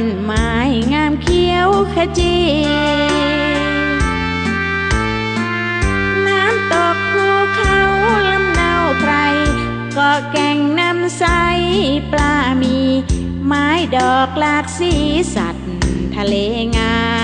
นไม้งามเขียวขจี น้ำตกภูเขาลำเนาไพรก็แก่งน้ำใสปลามี ไม้ดอกหลากสีสัตว์ทะเลงาม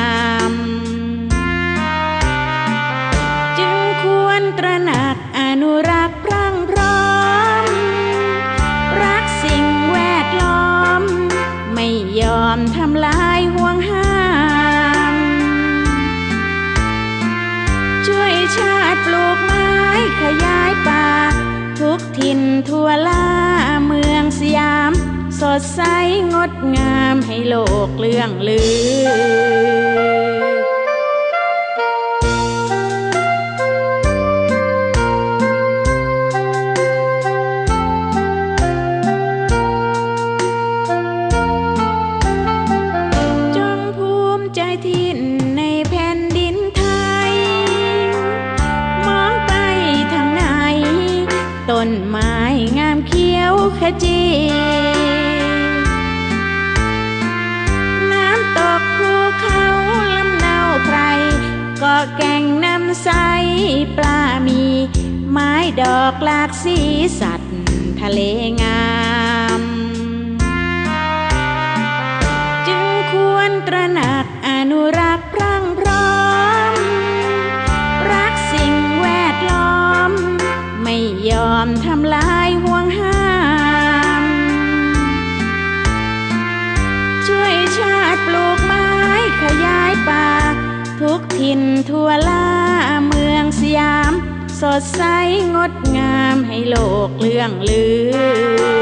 ปลูกไม้ขยายป่า ทุกถิ่นทั่วลาเมืองสยาม สดใสงดงามให้โลกเลื่องลือจงภูมิใจถิ่นในแผ่น ต้นไม้งามเขียวขจี น้ำตกภูเขาลำเนาไพรก็แก่งน้ำใสปลามี ไม้ดอกหลากสีสัตว์ทะเลงาม กถิ่นทั่วลาเมืองสยาม สดใสงดงามให้โลกเลื่องลือ